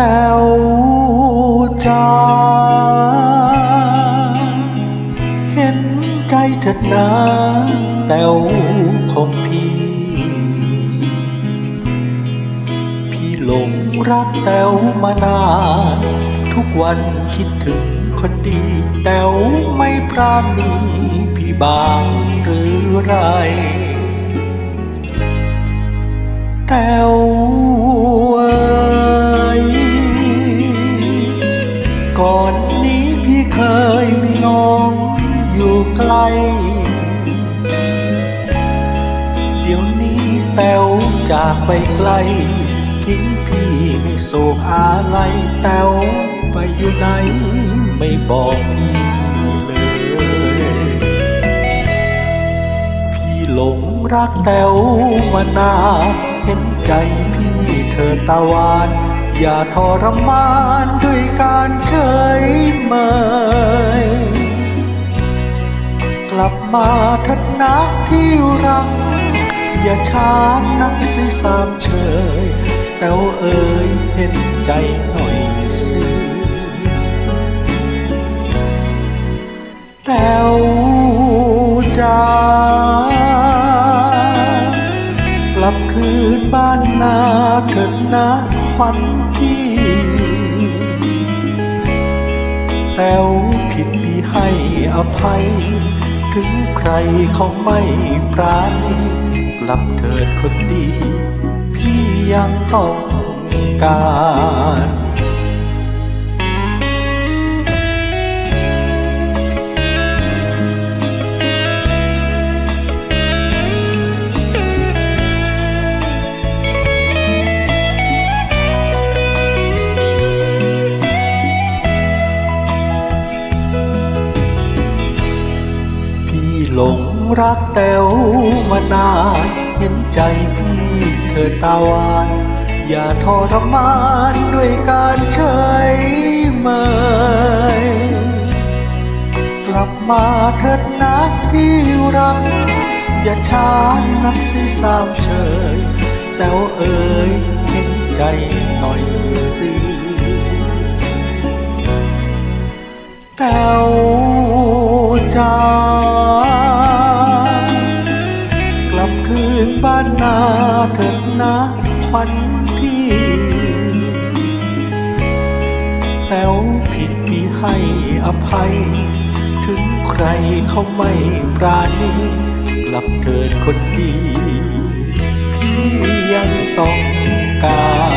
แต้วจ้าเห็นใจเถิดนะแต้วของพี่ พี่หลงรักแต้วมานานทุกวันคิดถึงคนดีแต้วไม่ปราณีพี่บางหรือไรแต้ว ไกล เดี๋ยวนี้แต้วจากไปไกล ทิ้งพี่ให้โศกอาลัยแต้วไปอยู่ไหนไม่บอกพี่เลย พี่หลงรักแต้วมานานเห็นใจพี่เธอตาวานอย่าทรมานด้วยการเฉยเมย ลับมาทัดนักที่รัก อย่าช้านักสิสามเชยแต้วเอ่ยเห็นใจหน่อยสิแต้วจ้ากลับคืนบ้านนาเถิดนะควันพี่แต้วผิดพี่ให้อภัย ถึงใครเขาไม่ปราณีกลับเถิดคนดี พี่ยังต้องการ รักแต้วมานานเห็นใจพี่เธอตาวาน อย่าทรมานด้วยการเฉยเมยกลับมาเถิดนักที่รัก อย่าช้านักสิสามเชยแต้วเอ่ยเห็นใจหน่อยสิ เถิดนะควันพี่แต้วผิดพี่ให้อภัย ถึงใครเขาไม่ปราณีกลับเถิดคนดี พี่ยังต้องการ